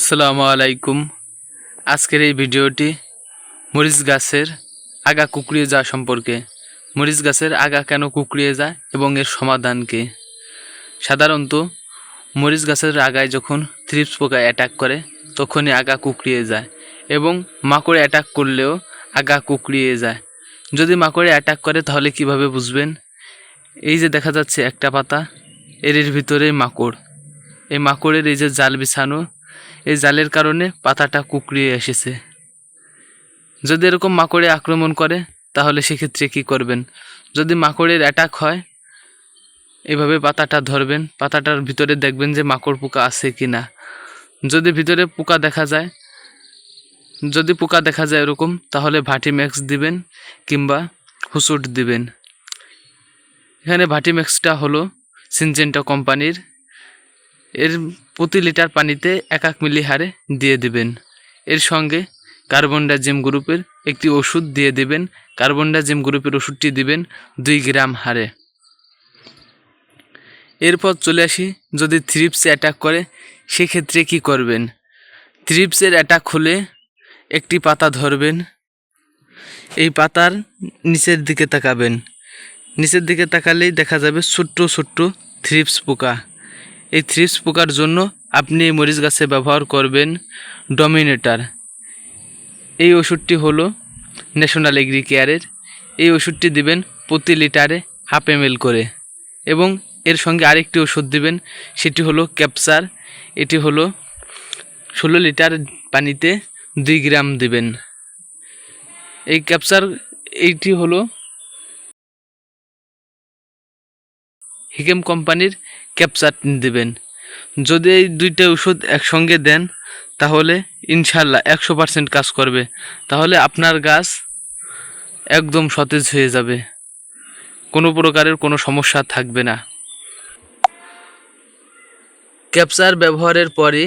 আসসালামু আলাইকুম। আজকের এই ভিডিওটি মরিচ গাছের আগা কুকড়িয়ে যাওয়া সম্পর্কে। মরিচ গাছের আগা কেন কুকড়িয়ে যায় এবং এর সমাধান কি? সাধারণত মরিচ গাছের আগায় যখন থ্রিপস পোকা অ্যাটাক করে, তখনই আগা কুকড়িয়ে যায় এবং মাকড়ে অ্যাটাক করলেও আগা কুকড়িয়ে যায়। যদি মাকড়ে অ্যাটাক করে, তাহলে কীভাবে বুঝবেন? এই যে দেখা যাচ্ছে একটা পাতা, এর ভিতরে মাকড়। এই মাকড়ের এই যে জাল বিছানো এই জালের কারণে পাতাটা কুকড়িয়ে এসেছে। যদি এরকম মাকড়ে আক্রমণ করে, তাহলে সেক্ষেত্রে কি করবেন? যদি মাকড়ের অ্যাটাক হয়, এভাবে পাতাটা ধরবেন। পাতাটার ভিতরে দেখবেন যে মাকড় পোকা আছে কি না যদি ভিতরে পোকা দেখা যায়, যদি পোকা দেখা যায় এরকম, তাহলে ভাটি ম্যাক্স দিবেন কিংবা হুসুট দিবেন। এখানে ভাটি ম্যাক্সটা হলো সিনজেন্টা কোম্পানির এর প্রতি লিটার পানিতে এক এক মিলি হারে দিয়ে দিবেন। এর সঙ্গে কার্বনডাজিম গ্রুপের একটি ওষুধ দিয়ে দিবেন। কার্বনডাজিম গ্রুপের ওষুধটি দিবেন দুই গ্রাম হারে। এরপর চলে আসি, যদি থ্রিপস অ্যাটাক করে, সেক্ষেত্রে কি করবেন? থ্রিপসের অ্যাটাক হলে একটি পাতা ধরবেন। এই পাতার নিচের দিকে তাকাবেন। নিচের দিকে তাকালেই দেখা যাবে ছোট্ট ছোট্ট থ্রিপস পোকা। এই থ্রিপস পোকার জন্য আপনি এই মরিচ গাছে ব্যবহার করবেন ডমিনেটার এই ওষুধটি হলো ন্যাশনাল এগ্রি কেয়ারের এই ওষুধটি দিবেন প্রতি লিটারে হাফ এম করে। এবং এর সঙ্গে আরেকটি ওষুধ দিবেন, সেটি হলো ক্যাপসার এটি হলো ষোলো লিটার পানিতে দুই গ্রাম দিবেন। এই ক্যাপসার এইটি হলো হিকেম কোম্পানির ক্যাপচার দেবেন। যদি এই দুইটা ওষুধ একসঙ্গে দেন, তাহলে ইনশাল্লাহ একশো পার্সেন্ট কাজ করবে। তাহলে আপনার গাছ একদম সতেজ হয়ে যাবে। কোনো প্রকারের কোনো সমস্যা থাকবে না। ক্যাপচার ব্যবহারের পরে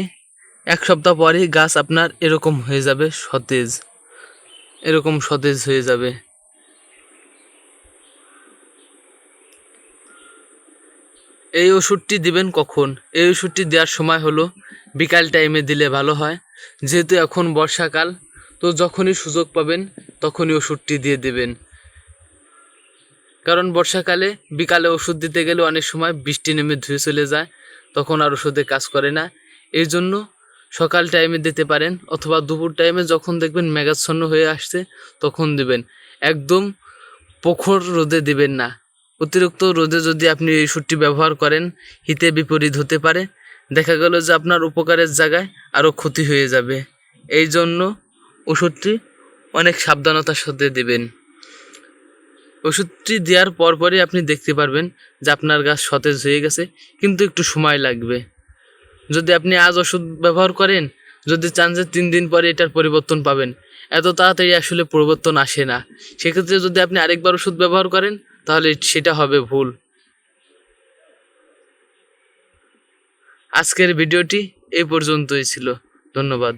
এক সপ্তাহ পরেই গাছ আপনার এরকম হয়ে যাবে সতেজ। এরকম সতেজ হয়ে যাবে। এই ওষুধটি দিবেন কখন? এই ওষুধটি দেওয়ার সময় হলো বিকাল টাইমে দিলে ভালো হয়। যেহেতু এখন বর্ষাকাল, তো যখনই সুযোগ পাবেন তখনই ওষুধটি দিয়ে দেবেন। কারণ বর্ষাকালে বিকালে ওষুধ দিতে গেলে অনেক সময় বৃষ্টি নেমে ধুয়ে চলে যায়, তখন আর ওষুধে কাজ করে না। এই জন্য সকাল টাইমে দিতে পারেন অথবা দুপুর টাইমে যখন দেখবেন মেঘাচ্ছন্ন হয়ে আসছে, তখন দিবেন। একদম প্রখর রোদে দিবেন না। অতিরিক্ত রোদে যদি আপনি এই ওষুধটি ব্যবহার করেন, হিতে বিপরীত হতে পারে। দেখা গেল যে আপনার উপকারের জায়গায় আরও ক্ষতি হয়ে যাবে। এই জন্য ওষুধটি অনেক সাবধানতার সাথে দেবেন। ওষুধটি দেওয়ার পরপরই আপনি দেখতে পারবেন যে আপনার গাছ সতেজ হয়ে গেছে, কিন্তু একটু সময় লাগবে। যদি আপনি আজ ওষুধ ব্যবহার করেন, যদি চান যে তিন দিন পরে এটার পরিবর্তন পাবেন, এত তাড়াতাড়ি আসলে পরিবর্তন আসে না। সেক্ষেত্রে যদি আপনি আরেকবার ওষুধ ব্যবহার করেন তাহলে সেটা হবে ভুল। আজকের ভিডিওটি এই পর্যন্তই ছিল। ধন্যবাদ।